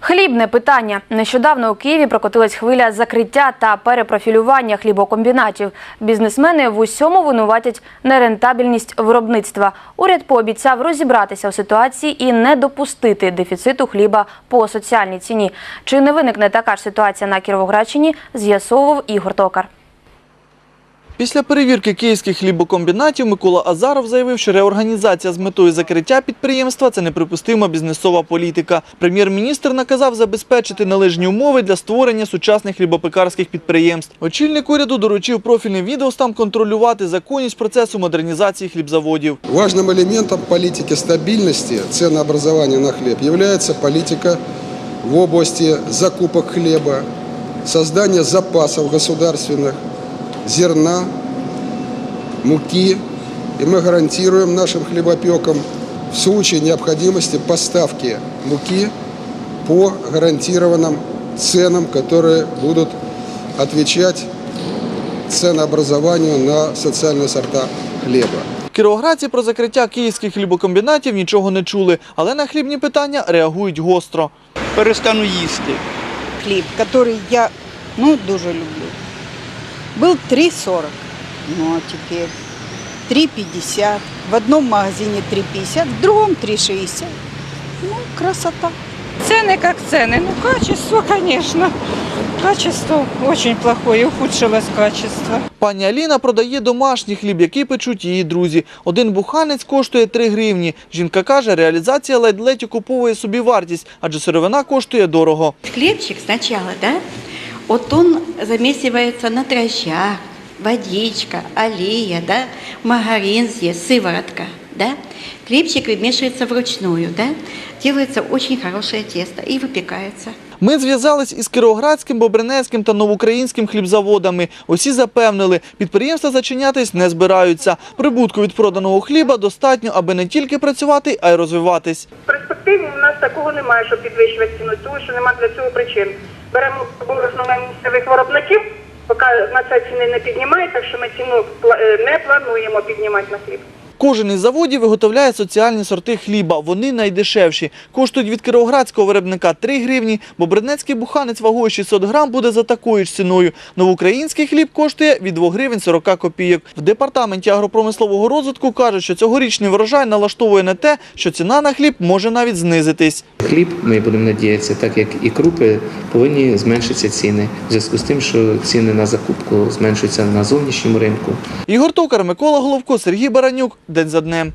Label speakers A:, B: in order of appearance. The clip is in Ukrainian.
A: Хлібне питання. Нещодавно у Києві прокотилась хвиля закриття та перепрофілювання хлібокомбінатів. Бізнесмени в усьому винуватять нерентабельність виробництва. Уряд пообіцяв розібратися у ситуації і не допустити дефіциту хліба по соціальній ціні. Чи не виникне така ж ситуація на Кіровоградщині, з'ясовував Ігор Токар.
B: Після перевірки київських хлібокомбінатів Микола Азаров заявив, що реорганізація з метою закриття підприємства – це неприпустима бізнесова політика. Прем'єр-міністр наказав забезпечити належні умови для створення сучасних хлібопекарських підприємств. Очільник уряду доручив профільним відомствам контролювати законність процесу модернізації хлібзаводів.
C: Важным элементом политики стабильности ценообразования на хлеб является политика в области закупок хлеба, создания запасов государственных, зерна, муки. И мы гарантируем нашим хлебопекам в случае необходимости поставки муки по гарантированным ценам, которые будут отвечать ценообразованию на социальные сорта хлеба.
B: Кіровоградці про закриття київських хлібокомбінатів нічого не чули, але на хлібні питання реагують гостро.
D: перестану їсти.
E: хліб, який я ну, дуже люблю. Був 3,40, ну а тепер 3,50. В одному магазині 3,50, в другому 3,60. Ну, красота.
F: Цены как цены. Ну, качество, конечно. Качество очень плохое, ухудшилось качество.
B: Пані Аліна продає домашній хліб, який печуть її друзі. Один буханець коштує 3 гривні. Жінка каже, реалізація ледь-ледь окуповує собі вартість, адже сировина коштує дорого.
G: Хлебчик сначала, да, вот он замесивается на дрожжах, водичка, аллея, да, маргарин здесь, сыворотка, да. Хлебчик вымешивается вручную, да, делается очень хорошее тесто и выпекается.
B: Ми зв'язались із Кіровоградським, Бобринецьким та Новоукраїнським хлібзаводами. Усі запевнили, підприємства зачинятись не збираються. Прибутку від проданого хліба достатньо, аби не тільки працювати, а й розвиватись.
H: В перспективі у нас такого немає, щоб підвищувати ціну, тому що немає для цього причин. Беремо борошно на місцевих виробників, поки на це ціни не піднімає, так що ми ціну е, не плануємо піднімати на хліб.
B: Кожен із заводів виготовляє соціальні сорти хліба. Вони найдешевші. Коштують від кіровоградського виробника 3 гривні, бобринецький буханець вагою 600 грам буде за такою ж ціною. Новоукраїнський хліб коштує від 2 гривень 40 копійок. В департаменті агропромислового розвитку кажуть, що цьогорічний врожай налаштовує на те, що ціна на хліб може навіть знизитись.
I: Хліб, ми будемо надіятися, так як і крупи, повинні зменшитися ціни в зв'язку з тим, що ціни на закупку зменшуються на зовнішньому ринку.
B: Ігор Токар, Микола Головко, Сергій Баранюк. День за днем.